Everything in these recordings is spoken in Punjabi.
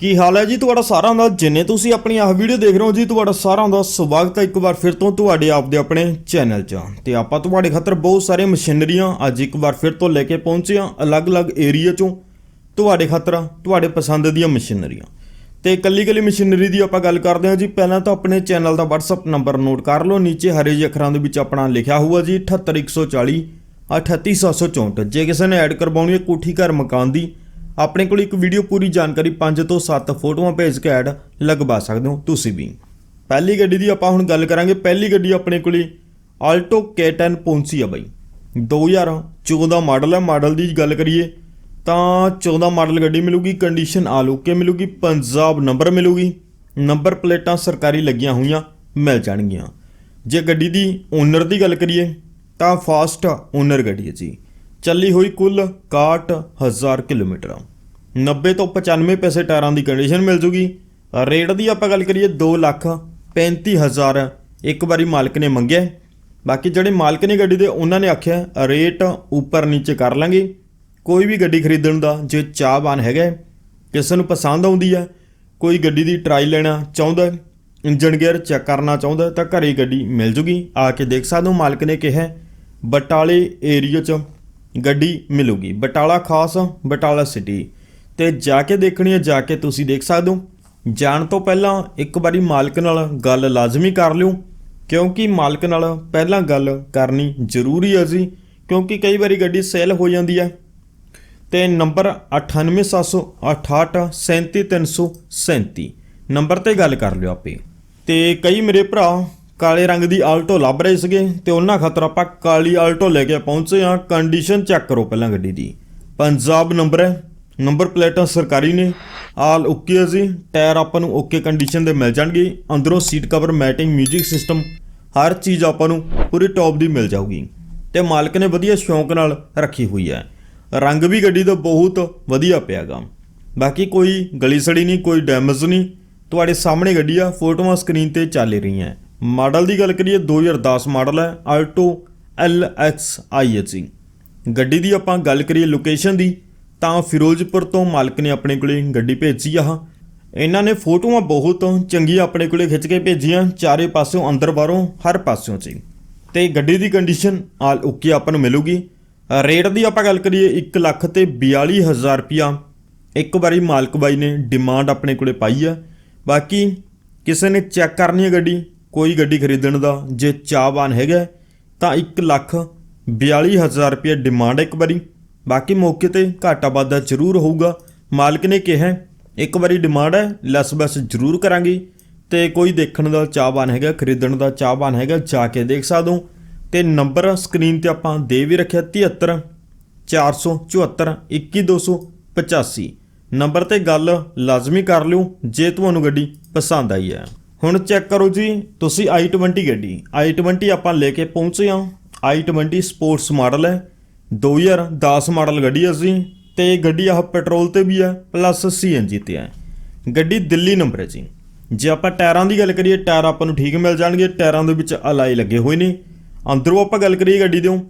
ਕੀ ਹਾਲ ਹੈ ਜੀ? ਤੁਹਾਡਾ ਸਾਰਿਆਂ ਦਾ, ਜਿੰਨੇ ਤੁਸੀਂ ਆਪਣੀ ਆਹ ਵੀਡੀਓ ਦੇਖ ਰਹੇ ਹੋ ਜੀ, ਤੁਹਾਡਾ ਸਾਰਿਆਂ ਦਾ ਸਵਾਗਤ ਹੈ ਇੱਕ ਵਾਰ ਫਿਰ ਤੋਂ ਤੁਹਾਡੇ ਆਪ ਦੇ ਆਪਣੇ ਚੈਨਲ 'ਚ। ਤੇ ਆਪਾਂ ਤੁਹਾਡੇ ਖਾਤਰ ਬਹੁਤ ਸਾਰੇ ਮਸ਼ੀਨਰੀਆਂ ਅੱਜ ਇੱਕ ਵਾਰ ਫਿਰ ਤੋਂ ਲੈ ਕੇ ਪਹੁੰਚੇ ਹਾਂ ਅਲੱਗ-ਅਲੱਗ ਏਰੀਆ 'ਚੋਂ। ਤੁਹਾਡੇ ਖਾਤਰ ਤੁਹਾਡੇ ਪਸੰਦ ਦੀਆਂ ਮਸ਼ੀਨਰੀਆਂ ਤੇ ਕੱਲੀ ਕੱਲੀ ਮਸ਼ੀਨਰੀ ਦੀ ਆਪਾਂ ਗੱਲ ਕਰਦੇ ਹਾਂ ਜੀ, ਪਹਿਲਾਂ ਤਾਂ ਆਪਣੇ ਚੈਨਲ ਦਾ WhatsApp ਨੰਬਰ ਨੋਟ ਕਰ ਲਓ, ਨੀਚੇ ਹਰੇ ਜਿਹੇ ਅੱਖਰਾਂ ਦੇ ਵਿੱਚ ਆਪਣਾ ਲਿਖਿਆ ਹੋਊਗਾ ਜੀ 78140 38764 ਜੇ ਕਿਸੇ ਨੇ ਐਡ ਕਰਵਾਉਣੀ ਹੈ ਕੋਠੀ ਘਰ ਮਕਾਨ ਦੀ ਆਪਣੇ ਕੋਲ ਇੱਕ ਵੀਡੀਓ ਪੂਰੀ ਜਾਣਕਾਰੀ 5 ਤੋਂ 7 ਫੋਟੋਆਂ ਭੇਜ ਕੇ ਐਡ ਲਗਵਾ ਸਕਦੇ ਹੋ ਤੁਸੀਂ ਵੀ। ਪਹਿਲੀ ਗੱਡੀ ਦੀ ਆਪਾਂ ਹੁਣ ਗੱਲ ਕਰਾਂਗੇ। ਪਹਿਲੀ ਗੱਡੀ ਆਪਣੇ ਕੋਲੇ ਆਲਟੋ K10 ਪੌਂਸੀ ਆ ਬਾਈ। 2014 ਮਾਡਲ ਹੈ ਮਾਡਲ ਦੀ ਗੱਲ ਕਰੀਏ ਤਾਂ 14 ਮਾਡਲ ਗੱਡੀ ਮਿਲੂਗੀ ਕੰਡੀਸ਼ਨ ਆਲ ਓਕੇ ਮਿਲੂਗੀ, ਪੰਜਾਬ ਨੰਬਰ ਮਿਲੂਗੀ ਨੰਬਰ ਪਲੇਟਾਂ ਸਰਕਾਰੀ ਲੱਗੀਆਂ ਹੋਈਆਂ ਮਿਲ ਜਾਣਗੀਆਂ। ਜੇ ਗੱਡੀ ਦੀ ਓਨਰ ਦੀ ਗੱਲ ਕਰੀਏ ਤਾਂ ਫਾਸਟ ਓਨਰ ਗੱਡੀ ਹੈ ਜੀ। ਚੱਲੀ ਹੋਈ ਕੁੱਲ 61000 ਕਿਲੋਮੀਟਰ 90 ਤੋਂ 95 ਪੈਸੇ ਟਾਇਰਾਂ ਦੀ ਕੰਡੀਸ਼ਨ ਮਿਲ ਜੂਗੀ। ਰੇਟ ਦੀ ਆਪਾਂ ਗੱਲ ਕਰੀਏ 2 ਲੱਖ 35000 ਇੱਕ ਵਾਰੀ ਮਾਲਕ ਨੇ ਮੰਗਿਆ। ਬਾਕੀ ਜਿਹੜੇ ਮਾਲਕ ਨੇ ਗੱਡੀ ਦੇ, ਉਹਨਾਂ ਨੇ ਆਖਿਆ, ਰੇਟ ਉੱਪਰ ਨੀਚੇ ਕਰ ਲਾਂਗੇ। ਕੋਈ ਵੀ ਗੱਡੀ ਖਰੀਦਣ ਦਾ ਜੇ ਚਾਹਵਾਨ ਹੈਗਾ, ਕਿਸੇ ਨੂੰ ਪਸੰਦ ਆਉਂਦੀ ਹੈ ਕੋਈ ਗੱਡੀ ਦੀ ਟਰਾਈ ਲੈਣਾ ਚਾਹੁੰਦਾ ਹੈ ਇੰਜਨ ਗੇਅਰ ਚੈੱਕ ਕਰਨਾ ਚਾਹੁੰਦਾ ਹੈ ਤਾਂ ਘਰੇ ਗੱਡੀ ਮਿਲ ਜੂਗੀ। ਆ ਕੇ ਦੇਖ ਸਕਦੇ ਹੋ, ਮਾਲਕ ਨੇ ਕਿਹਾ, ਬਟਾਲੇ ਏਰੀਆ 'ਚ ਗੱਡੀ ਮਿਲੂਗੀ। ਬਟਾਲਾ ਖਾਸ, ਬਟਾਲਾ ਸਿਟੀ ਤੇ ਜਾ ਕੇ ਦੇਖਣੀ ਹੈ, ਜਾ ਕੇ ਤੁਸੀਂ ਦੇਖ ਸਕਦੇ ਹੋ। ਜਾਣ ਤੋਂ ਪਹਿਲਾਂ ਇੱਕ ਵਾਰੀ ਮਾਲਕ ਨਾਲ ਗੱਲ ਲਾਜ਼ਮੀ ਕਰ ਲਿਓ, ਕਿਉਂਕਿ ਮਾਲਕ ਨਾਲ ਪਹਿਲਾਂ ਗੱਲ ਕਰਨੀ ਜ਼ਰੂਰੀ ਹੈ ਜੀ, ਕਿਉਂਕਿ ਕਈ ਵਾਰੀ ਗੱਡੀ ਸੇਲ ਹੋ ਜਾਂਦੀ ਹੈ। ਤੇ ਨੰਬਰ 9876837337 ਨੰਬਰ ਤੇ ਗੱਲ ਕਰ ਲਿਓ ਆਪੇ। ਤੇ ਕਈ ਮੇਰੇ ਭਰਾ ਕਾਲੇ ਰੰਗ ਦੀ ਆਲਟੋ ਲੱਭ ਰਹੇ ਸੀਗੇ, ਤੇ ਉਹਨਾਂ ਖਾਤਰ ਆਪਾਂ ਕਾਲੀ ਆਲਟੋ ਲੈ ਕੇ ਪਹੁੰਚੇ ਆ ਕੰਡੀਸ਼ਨ ਚੈੱਕ ਕਰੋ ਪਹਿਲਾਂ ਗੱਡੀ ਦੀ। ਪੰਜਾਬ ਨੰਬਰ ਹੈ ਨੰਬਰ ਪਲੇਟਾਂ ਸਰਕਾਰੀ ਨੇ, ਆਲ ਓਕੇ ਹੈ ਜੀ। ਟਾਇਰ ਆਪਾਂ ਨੂੰ ਓਕੇ ਕੰਡੀਸ਼ਨ ਦੇ ਮਿਲ ਜਾਣਗੇ। ਅੰਦਰੋਂ ਸੀਟ ਕਵਰ, ਮੈਟਿੰਗ 뮤직 ਸਿਸਟਮ, ਹਰ ਚੀਜ਼ ਆਪਾਂ ਨੂੰ ਪੂਰੀ ਟੌਪ ਦੀ ਮਿਲ ਜਾਊਗੀ। ਤੇ ਮਾਲਕ ਨੇ ਵਧੀਆ ਸ਼ੌਂਕ ਨਾਲ ਰੱਖੀ ਹੋਈ ਹੈ। ਰੰਗ ਵੀ ਗੱਡੀ ਦਾ ਬਹੁਤ ਵਧੀਆ ਪਿਆਗਾ। ਬਾਕੀ ਕੋਈ ਗਲੀ ਸੜੀ ਨਹੀਂ, ਕੋਈ ਡੈਮੇਜ ਨਹੀਂ। ਤੁਹਾਡੇ ਸਾਹਮਣੇ ਗੱਡੀ ਆ, ਫੋਟੋਆਂ ਸਕਰੀਨ ਤੇ ਚੱਲ ਰਹੀਆਂ ਮਾਡਲ ਦੀ ਗੱਲ ਕਰੀਏ 2010 ਮਾਡਲ ਹੈ ਆਲਟੋ LXI ਗੱਡੀ ਦੀ ਆਪਾਂ ਗੱਲ ਕਰੀਏ ਲੋਕੇਸ਼ਨ ਦੀ ਤਾਂ ਫਿਰੋਜ਼ਪੁਰ ਤੋਂ ਮਾਲਕ ਨੇ ਆਪਣੇ ਕੋਲੇ ਗੱਡੀ ਭੇਜੀ ਆ। ਇਹਨਾਂ ਨੇ ਫੋਟੋਆਂ ਬਹੁਤ ਚੰਗੀਆਂ ਆਪਣੇ ਕੋਲੇ ਖਿੱਚ ਕੇ ਭੇਜੀਆਂ, ਚਾਰੇ ਪਾਸਿਓਂ ਅੰਦਰ ਬਾਹਰੋਂ, ਹਰ ਪਾਸਿਓਂ ਚ ਤੇ ਗੱਡੀ ਦੀ ਕੰਡੀਸ਼ਨ ਆਲ ਓਕੇ ਆਪਾਂ ਨੂੰ ਮਿਲੂਗੀ। ਰੇਟ ਦੀ ਆਪਾਂ ਗੱਲ ਕਰੀਏ 1 ਲੱਖ ਤੇ 42000 ਰੁਪਿਆ ਇੱਕ ਵਾਰੀ ਮਾਲਕ ਬਾਈ ਨੇ ਡਿਮਾਂਡ ਆਪਣੇ ਕੋਲੇ ਪਾਈ ਆ। ਬਾਕੀ ਕਿਸੇ ਨੇ ਚੈੱਕ ਕਰਨੀ ਹੈ ਗੱਡੀ, ਕੋਈ ਗੱਡੀ ਖਰੀਦਣ ਦਾ, ਜੇ ਚਾਹਵਾਨ ਹੈਗਾ, ਤਾਂ 1 ਲੱਖ 42000 ਰੁਪਏ ਡਿਮਾਂਡ ਇੱਕ ਵਾਰੀ। ਬਾਕੀ ਮੌਕੇ ਤੇ ਘਾਟਾ ਵਾਧਾ ਜ਼ਰੂਰ ਹੋਊਗਾ। ਮਾਲਕ ਨੇ ਕਿਹਾ, ਇੱਕ ਵਾਰੀ ਡਿਮਾਂਡ ਹੈ ਲੈਸ ਬਸ ਜ਼ਰੂਰ ਕਰਾਂਗੇ। ਤੇ ਕੋਈ ਦੇਖਣ ਦਾ ਚਾਹਵਾਨ ਹੈਗਾ, ਖਰੀਦਣ ਦਾ ਚਾਹਵਾਨ ਹੈਗਾ, ਜਾ ਕੇ ਦੇਖ ਸਕਦੇ ਹੋ। ਤੇ ਨੰਬਰ ਸਕਰੀਨ ਤੇ ਆਪਾਂ ਦੇ ਵੀ ਰੱਖਿਆ 73 474 21285 ਨੰਬਰ ਤੇ ਗੱਲ ਲਾਜ਼ਮੀ ਕਰ ਲਿਓ, ਜੇ ਤੁਹਾਨੂੰ ਗੱਡੀ ਪਸੰਦ ਆਈ ਹੈ। ਹੁਣ ਚੈੱਕ ਕਰੋ ਜੀ, ਤੁਸੀਂ i20 ਗੱਡੀ i20 ਆਪਾਂ ਲੈ ਕੇ ਪਹੁੰਚੇ ਹਾਂ। i20 ਸਪੋਰਟਸ ਮਾਡਲ ਹੈ। 2010 ਮਾਡਲ ਗੱਡੀ ਆ ਜੀ ਤੇ ਗੱਡੀ ਆਹ ਪੈਟਰੋਲ ਤੇ ਵੀ ਹੈ ਪਲੱਸ ਸੀਐਨਜੀ ਤੇ ਹੈ ਗੱਡੀ ਦਿੱਲੀ ਨੰਬਰ ਹੈ ਜੀ। ਜੇ ਆਪਾਂ ਟਾਇਰਾਂ ਦੀ ਗੱਲ ਕਰੀਏ, ਟਾਇਰ ਆਪਾਂ ਨੂੰ ਠੀਕ ਮਿਲ ਜਾਣਗੇ, ਟਾਇਰਾਂ ਦੇ ਵਿੱਚ ਅਲਾਈ ਲੱਗੇ ਹੋਏ ਨੇ। ਅੰਦਰੋਂ ਆਪਾਂ ਗੱਲ ਕਰੀਏ ਗੱਡੀ ਦਿਓ,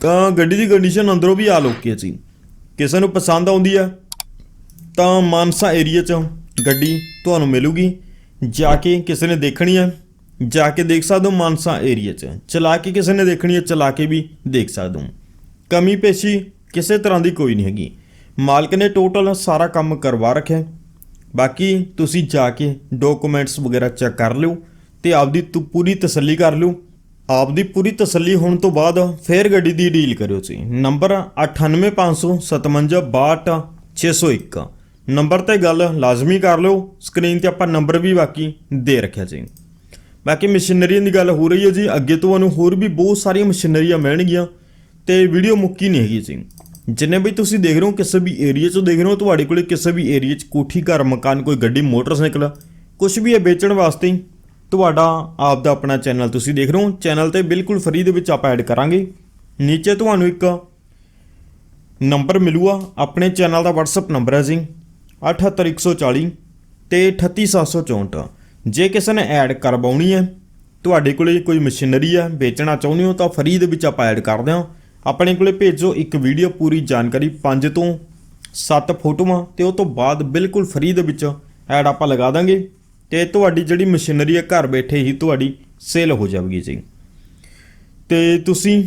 ਤਾਂ ਗੱਡੀ ਦੀ ਕੰਡੀਸ਼ਨ ਅੰਦਰੋਂ ਵੀ ਆ ਲੋਕੀ ਹੈ ਜੀ। ਕਿਸੇ ਨੂੰ ਪਸੰਦ ਆਉਂਦੀ ਹੈ ਤਾਂ ਮਾਨਸਾ ਏਰੀਆ 'ਚ ਗੱਡੀ ਤੁਹਾਨੂੰ ਮਿਲੂਗੀ। ਜਾ ਕੇ ਕਿਸੇ ਨੇ ਦੇਖਣੀ ਹੈ ਜਾ ਕੇ ਦੇਖ ਸਕਦੇ ਹੋ ਮਾਨਸਾ ਏਰੀਆ 'ਚ। ਚਲਾ ਕੇ ਕਿਸੇ ਨੇ ਦੇਖਣੀ ਹੈ ਚਲਾ ਕੇ ਵੀ ਦੇਖ ਸਕਦੇ ਹੋ। ਕਮੀ ਪੇਸ਼ੀ ਕਿਸੇ ਤਰ੍ਹਾਂ ਦੀ ਕੋਈ ਨਹੀਂ ਹੈਗੀ। ਮਾਲਕ ਨੇ ਟੋਟਲ ਸਾਰਾ ਕੰਮ ਕਰਵਾ ਰੱਖਿਆ। ਬਾਕੀ ਤੁਸੀਂ ਜਾ ਕੇ ਡਾਕੂਮੈਂਟਸ ਵਗੈਰਾ ਚੈੱਕ ਕਰ ਲਿਓ ਤੇ ਆਪਦੀ ਤੁ ਪੂਰੀ ਤਸੱਲੀ ਕਰ ਲਿਓ। ਆਪਦੀ ਪੂਰੀ ਤਸੱਲੀ ਹੋਣ ਤੋਂ ਬਾਅਦ ਫੇਰ ਗੱਡੀ ਦੀ ਡੀਲ ਕਰਿਓ ਜੀ ਨੰਬਰ 9855562601 ਨੰਬਰ ਤੇ ਗੱਲ ਲਾਜ਼ਮੀ ਕਰ ਲਿਓ। ਸਕਰੀਨ ਤੇ ਆਪਾਂ ਨੰਬਰ ਵੀ ਬਾਕੀ ਦੇ ਰੱਖਿਆ ਜੀ। ਬਾਕੀ ਮਸ਼ੀਨਰੀਆਂ ਦੀ ਗੱਲ ਹੋ ਰਹੀ ਹੈ ਜੀ। ਅੱਗੇ ਤੁਹਾਨੂੰ ਹੋਰ ਵੀ ਬਹੁਤ ਸਾਰੀਆਂ ਮਸ਼ੀਨਰੀਆਂ ਮਿਲਣਗੀਆਂ। ਤੇ ਵੀਡੀਓ ਮੁੱਕੀ ਨਹੀਂ ਹੈਗੀ ਸੀ ਜਿੰਨੇ ਵੀ ਤੁਸੀਂ ਦੇਖ ਰਹੇ ਹੋ, ਕਿਸੇ ਵੀ ਏਰੀਆ 'ਚੋਂ ਦੇਖ ਰਹੇ ਹੋ, ਤੁਹਾਡੇ ਕੋਲੇ ਕਿਸੇ ਵੀ ਏਰੀਆ 'ਚ ਕੋਠੀ, ਘਰ, ਮਕਾਨ, ਕੋਈ ਗੱਡੀ, ਮੋਟਰਸਾਈਕਲ ਕੁਝ ਵੀ ਹੈ ਵੇਚਣ ਵਾਸਤੇ ਤੁਹਾਡਾ ਆਪ ਦਾ ਆਪਣਾ ਚੈਨਲ ਤੁਸੀਂ ਦੇਖ ਰਹੇ ਹੋ। ਚੈਨਲ ਤੇ ਬਿਲਕੁਲ ਫ੍ਰੀ ਦੇ ਵਿੱਚ ਆਪਾਂ ਐਡ ਕਰਾਂਗੇ। ਨੀਚੇ ਤੁਹਾਨੂੰ ਇੱਕ ਨੰਬਰ ਮਿਲੂਗਾ। ਆਪਣੇ ਚੈਨਲ ਦਾ WhatsApp ਨੰਬਰ ਹੈ ਜੀ। 78140 ਤੇ 38764 ਜੇ ਕਿਸੇ ਨੇ ਐਡ ਕਰਵਾਉਣੀ ਹੈ, ਤੁਹਾਡੇ ਕੋਲੇ ਕੋਈ ਮਸ਼ੀਨਰੀ ਹੈ, ਵੇਚਣਾ ਚਾਹੁੰਦੇ ਹੋ, ਤਾਂ ਫ੍ਰੀ ਦੇ ਵਿੱਚ ਆਪਾਂ ਐਡ ਕਰਦੇ ਹਾਂ। ਆਪਣੇ ਕੋਲੇ ਭੇਜੋ ਇੱਕ ਵੀਡੀਓ ਪੂਰੀ ਜਾਣਕਾਰੀ 5 ਤੋਂ ਸੱਤ ਫੋਟੋਆਂ ਤੇ ਉਹ ਤੋਂ ਬਾਅਦ ਬਿਲਕੁਲ ਫ੍ਰੀ ਦੇ ਵਿੱਚ ਐਡ ਆਪਾਂ ਲਗਾ ਦਾਂਗੇ ਤੇ ਤੁਹਾਡੀ ਜਿਹੜੀ ਮਸ਼ੀਨਰੀ ਹੈ ਘਰ ਬੈਠੇ ਹੀ ਤੁਹਾਡੀ ਸੇਲ ਹੋ ਜਾਵੇਗੀ ਜੀ। ਤੇ ਤੁਸੀਂ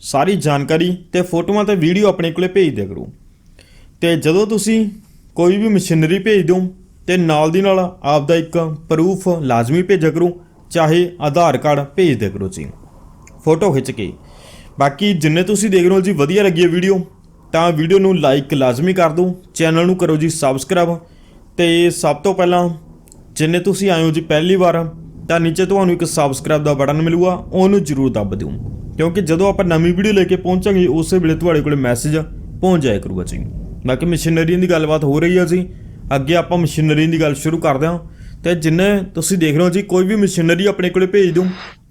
ਸਾਰੀ ਜਾਣਕਾਰੀ ਤੇ ਫੋਟੋਆਂ ਤੇ ਵੀਡੀਓ ਆਪਣੇ ਕੋਲੇ ਭੇਜ ਦਿਆ ਕਰੋ। ਤੇ ਜਦੋਂ ਤੁਸੀਂ ਕੋਈ ਵੀ ਮਸ਼ੀਨਰੀ ਭੇਜ ਦਿਓ ਤੇ ਨਾਲ ਦੀ ਨਾਲ ਆਪਦਾ ਇੱਕ ਪ੍ਰੂਫ ਲਾਜ਼ਮੀ ਭੇਜਿਆ ਕਰੋ, ਚਾਹੇ ਆਧਾਰ ਕਾਰਡ ਭੇਜ ਦਿਆ ਕਰੋ ਜੀ। ਫੋਟੋ ਖਿੱਚ ਕੇ ਬਾਕੀ ਜਿੰਨੇ ਤੁਸੀਂ ਦੇਖ ਰਹੇ ਹੋ ਜੀ, ਵਧੀਆ ਲੱਗੀ ਹੈ ਵੀਡੀਓ, ਤਾਂ ਵੀਡੀਓ ਨੂੰ ਲਾਈਕ ਲਾਜ਼ਮੀ ਕਰ ਦਿਓ ਚੈਨਲ ਨੂੰ ਕਰੋ ਜੀ ਸਬਸਕ੍ਰਾਈਬ ਤੇ ਸਭ ਤੋਂ ਪਹਿਲਾਂ, ਜਿੰਨੇ ਤੁਸੀਂ ਆਏ ਹੋ ਜੀ ਪਹਿਲੀ ਵਾਰ, ਤਾਂ ਨੀਚੇ ਤੁਹਾਨੂੰ ਇੱਕ ਸਬਸਕ੍ਰਾਈਬ ਦਾ ਬਟਨ ਮਿਲੂਗਾ, ਉਹਨੂੰ ਜ਼ਰੂਰ ਦੱਬ ਦਿਓ। ਕਿਉਂਕਿ ਜਦੋਂ ਆਪਾਂ ਨਵੀਂ ਵੀਡੀਓ ਲੈ ਕੇ ਪਹੁੰਚਾਂਗੇ, ਉਸੇ ਵੇਲੇ ਤੁਹਾਡੇ ਕੋਲ ਮੈਸੇਜ ਪਹੁੰਚ ਜਾਇਆ ਕਰੂਗਾ ਜੀ। ਬਾਕੀ ਮਸ਼ੀਨਰੀ ਦੀ ਗੱਲਬਾਤ ਹੋ ਰਹੀ ਹੈ ਜੀ, ਅੱਗੇ ਆਪਾਂ ਮਸ਼ੀਨਰੀ ਦੀ ਗੱਲ ਸ਼ੁਰੂ ਕਰਦੇ ਹਾਂ। ਤੇ ਜਿੰਨੇ ਤੁਸੀਂ ਦੇਖ ਰਹੇ ਹੋ ਜੀ, ਕੋਈ ਵੀ ਮਸ਼ੀਨਰੀ ਆਪਣੇ ਕੋਲੇ ਭੇਜ ਦਿਓ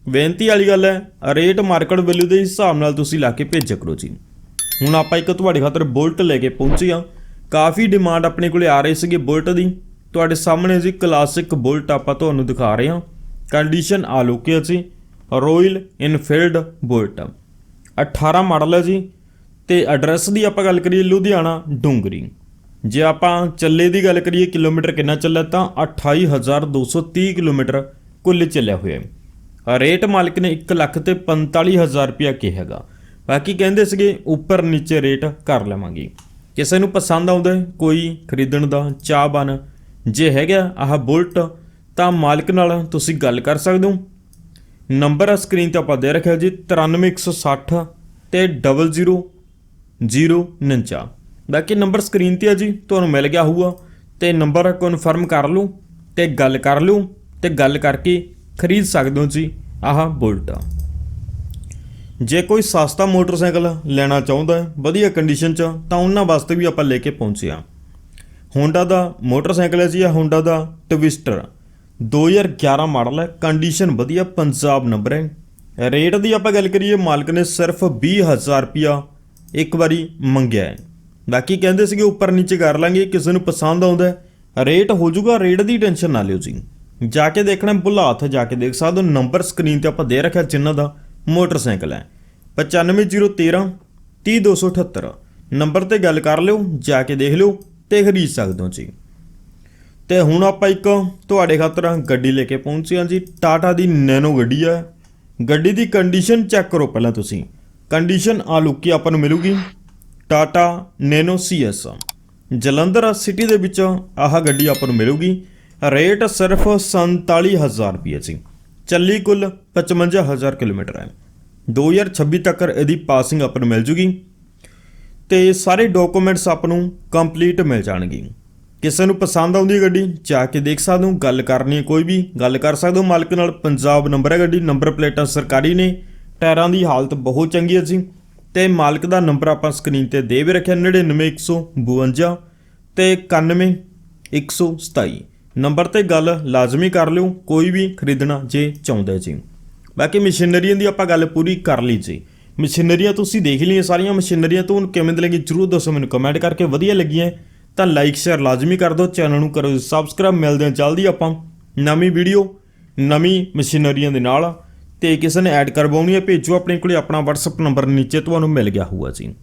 ਬੇਨਤੀ ਵਾਲੀ ਗੱਲ ਹੈ ਰੇਟ ਮਾਰਕੀਟ ਵੈਲਿਊ ਦੇ ਹਿਸਾਬ ਨਾਲ ਤੁਸੀਂ ਲਾ ਕੇ ਭੇਜਿਆ ਕਰੋ ਜੀ। ਹੁਣ ਆਪਾਂ ਇੱਕ ਤੁਹਾਡੇ ਖਾਤਰ ਬੁਲਟ ਲੈ ਕੇ ਪਹੁੰਚੇ ਹਾਂ। ਕਾਫੀ ਡਿਮਾਂਡ ਆਪਣੇ ਕੋਲੇ ਆ ਰਹੀ ਸੀਗੀ ਬੁਲਟ ਦੀ। ਤੁਹਾਡੇ ਸਾਹਮਣੇ ਜੀ ਕਲਾਸਿਕ ਬੁਲਟ ਆਪਾਂ ਤੁਹਾਨੂੰ ਦਿਖਾ ਰਹੇ ਹਾਂ। ਕੰਡੀਸ਼ਨ ਆਲੋਕੇ ਜੀ ਰੋਇਲ ਇਨਫੀਲਡ ਬੁਲਟ। 18 ਮਾਡਲ ਹੈ ਜੀ। ਤੇ ਐਡਰੈਸ ਦੀ ਆਪਾਂ ਗੱਲ ਕਰੀਏ ਲੁਧਿਆਣਾ ਡੂੰਗਰੀ। ਜੇ ਆਪਾਂ ਚੱਲੇ ਦੀ ਗੱਲ ਕਰੀਏ ਕਿਲੋਮੀਟਰ ਕਿੰਨਾ ਚੱਲਿਆ ਤਾਂ 28230 ਕਿਲੋਮੀਟਰ ਕੁੱਲ ਚੱਲਿਆ ਹੋਇਆ ਹੈ। ਰੇਟ ਮਾਲਕ ਨੇ 1 ਲੱਖ ਤੇ 45000 ਰੁਪਇਆ ਕਿਹਾ ਹੈਗਾ ਬਾਕੀ ਕਹਿੰਦੇ ਸੀਗੇ, ਉੱਪਰ ਨੀਚੇ ਰੇਟ ਕਰ ਲਵਾਂਗੇ। ਕਿਸੇ ਨੂੰ ਪਸੰਦ ਆਉਂਦਾ ਕੋਈ ਖਰੀਦਣ ਦਾ ਚਾਹ ਬਨ ਜੇ ਹੈਗਾ ਆਹ ਬੁਲਟ, ਤਾਂ ਮਾਲਕ ਨਾਲ ਤੁਸੀਂ ਗੱਲ ਕਰ ਸਕਦੇ ਹੋ। ਨੰਬਰ ਆ ਸਕਰੀਨ ਤੇ ਆਪਾਂ ਦੇ ਰੱਖਿਆ ਜੀ 93160 ਤੇ 00049 ਬਾਕੀ ਨੰਬਰ ਸਕਰੀਨ ਤੇ ਆ ਜੀ, ਤੁਹਾਨੂੰ ਮਿਲ ਗਿਆ ਹੋਊਗਾ। ਤੇ ਨੰਬਰ ਕਨਫਰਮ ਕਰ ਲਓ ਤੇ ਗੱਲ ਕਰ ਲਓ ਤੇ ਗੱਲ ਕਰਕੇ ਖਰੀਦ ਸਕਦੇ ਹੋ ਜੀ ਆਹ ਬੁਲਟ ਜੇ ਕੋਈ ਸਸਤਾ ਮੋਟਰਸਾਈਕਲ ਲੈਣਾ ਚਾਹੁੰਦਾ ਹੈ, ਵਧੀਆ ਕੰਡੀਸ਼ਨ 'ਚ, ਤਾਂ ਉਹਨਾਂ ਵਾਸਤੇ ਵੀ ਆਪਾਂ ਲੈ ਕੇ ਪਹੁੰਚੇ ਹਾਂ। ਹੋਂਡਾ ਦਾ ਮੋਟਰਸਾਈਕਲ ਹੈ ਜੀ, ਇਹ ਹੋਂਡਾ ਦਾ ਟਵਿਸਟਰ 2011 ਮਾਡਲ ਹੈ ਕੰਡੀਸ਼ਨ ਵਧੀਆ, ਪੰਜਾਬ ਨੰਬਰ ਹੈ। ਰੇਟ ਦੀ ਆਪਾਂ ਗੱਲ ਕਰੀਏ, ਮਾਲਕ ਨੇ ਸਿਰਫ 20000 ਰੁਪਿਆ ਇੱਕ ਵਾਰੀ ਮੰਗਿਆ ਹੈ। ਬਾਕੀ ਕਹਿੰਦੇ ਸੀਗੇ, ਉੱਪਰ ਨੀਚੇ ਕਰ ਲਾਂਗੇ, ਕਿਸੇ ਨੂੰ ਪਸੰਦ ਆਉਂਦਾ ਰੇਟ ਹੋ ਜਾਊਗਾ, ਰੇਟ ਦੀ ਟੈਨਸ਼ਨ ਨਾ ਲਿਓ ਜੀ। ਜਾ ਕੇ ਦੇਖਣਾ, ਬੁੱਲਾ ਜਾ ਕੇ ਦੇਖ ਸਕਦੇ ਹੋ, ਨੰਬਰ ਸਕਰੀਨ ਤੇ ਆਪਾਂ ਦੇ ਰੱਖਿਆ ਜਿਨ੍ਹਾਂ ਦਾ ਮੋਟਰਸਾਈਕਲ ਹੈ। 95013 30278 ਨੰਬਰ ਤੇ ਗੱਲ ਕਰ ਲਿਓ, ਜਾ ਕੇ ਦੇਖ ਲਿਓ ਤੇ ਖਰੀਦ ਸਕਦੇ ਹੋ ਜੀ। ਤੇ ਹੁਣ ਆਪਾਂ ਇੱਕ ਤੁਹਾਡੇ ਖਾਤਰ ਗੱਡੀ ਲੈ ਕੇ ਪਹੁੰਚੇ ਹਾਂ ਜੀ। ਟਾਟਾ ਦੀ ਨੈਨੋ ਗੱਡੀ ਆ ਗੱਡੀ ਦੀ ਕੰਡੀਸ਼ਨ ਚੈੱਕ ਕਰੋ ਪਹਿਲਾਂ ਤੁਸੀਂ। ਕੰਡੀਸ਼ਨ ਆ ਲੁੱਕੀ ਆਪਾਂ ਨੂੰ ਮਿਲੂਗੀ। Tata Nano CS Jalandhar city ਦੇ ਵਿੱਚ ਆਹ ਗੱਡੀ ਆਪਾਂ ਨੂੰ ਮਿਲੂਗੀ। ਰੇਟ ਸਿਰਫ 47000 ਰੁਪਏ ਸੀ। ਚੱਲੀ ਕੁੱਲ 55000 ਕਿਲੋਮੀਟਰ ਹੈ। 2026 ਤੱਕ ਇਹਦੀ ਪਾਸਿੰਗ ਆਪਾਂ ਨੂੰ ਮਿਲ ਜੂਗੀ ਤੇ ਸਾਰੇ ਡਾਕੂਮੈਂਟਸ ਆਪ ਨੂੰ ਕੰਪਲੀਟ ਮਿਲ ਜਾਣਗੇ। ਕਿਸੇ ਨੂੰ ਪਸੰਦ ਆਉਂਦੀ ਹੈ ਗੱਡੀ, ਜਾ ਕੇ ਦੇਖ ਸਕਦੇ ਹੋ, ਗੱਲ ਕਰਨੀ ਹੈ ਕੋਈ ਵੀ, ਗੱਲ ਕਰ ਸਕਦੇ ਹੋ, ਮਾਲਕ ਨਾਲ ਪੰਜਾਬ ਨੰਬਰ ਹੈ ਗੱਡੀ, ਨੰਬਰ ਪਲੇਟਾਂ ਸਰਕਾਰੀ ਨੇ, ਟਾਇਰਾਂ ਦੀ ਹਾਲਤ ਬਹੁਤ ਚੰਗੀ ਹੈ ਜੀ। ਤੇ ਮਾਲਕ ਦਾ ਨੰਬਰ ਆਪਾਂ ਸਕਰੀਨ ਤੇ ਦੇ ਵੀ ਰੱਖਿਆ 99152 ਤੇ 91127 ਨੰਬਰ ਤੇ ਗੱਲ ਲਾਜ਼ਮੀ ਕਰ ਲਿਓ, ਕੋਈ ਵੀ ਖਰੀਦਣਾ ਜੇ ਚਾਹੁੰਦਾ ਜੀ। ਬਾਕੀ ਮਸ਼ੀਨਰੀਆਂ ਦੀ ਆਪਾਂ ਗੱਲ ਪੂਰੀ ਕਰ ਲਈ ਜੀ। ਮਸ਼ੀਨਰੀਆਂ ਤੁਸੀਂ ਦੇਖ ਲਈਆਂ ਸਾਰੀਆਂ, ਮਸ਼ੀਨਰੀਆਂ ਤੋਂ ਕਿਵੇਂ ਦੀ ਲੱਗੀ ਜਰੂਰ ਦੱਸੋ, ਮੈਨੂੰ ਕਮੈਂਟ ਕਰਕੇ ਵਧੀਆ ਲੱਗੀਆਂ। ਤਾਂ ਲਾਈਕ ਸ਼ੇਅਰ ਲਾਜ਼ਮੀ ਕਰ ਦਿਓ, ਚੈਨਲ ਨੂੰ ਕਰੋ ਸਬਸਕ੍ਰਾਈਬ ਮਿਲਦੇ ਹਾਂ ਜਲਦੀ ਆਪਾਂ ਨਵੀਂ ਵੀਡੀਓ ਨਵੀਂ ਮਸ਼ੀਨਰੀਆਂ ਦੇ ਨਾਲ। ਤੇ ਕਿਸੇ ਨੇ ਐਡ ਕਰਵਾਉਣੀ ਹੈ, ਭੇਜੋ ਆਪਣੇ ਕੋਲੇ, ਆਪਣਾ WhatsApp ਨੰਬਰ ਨੀਚੇ ਤੁਹਾਨੂੰ ਮਿਲ ਗਿਆ ਹੋਊਗਾ ਜੀ।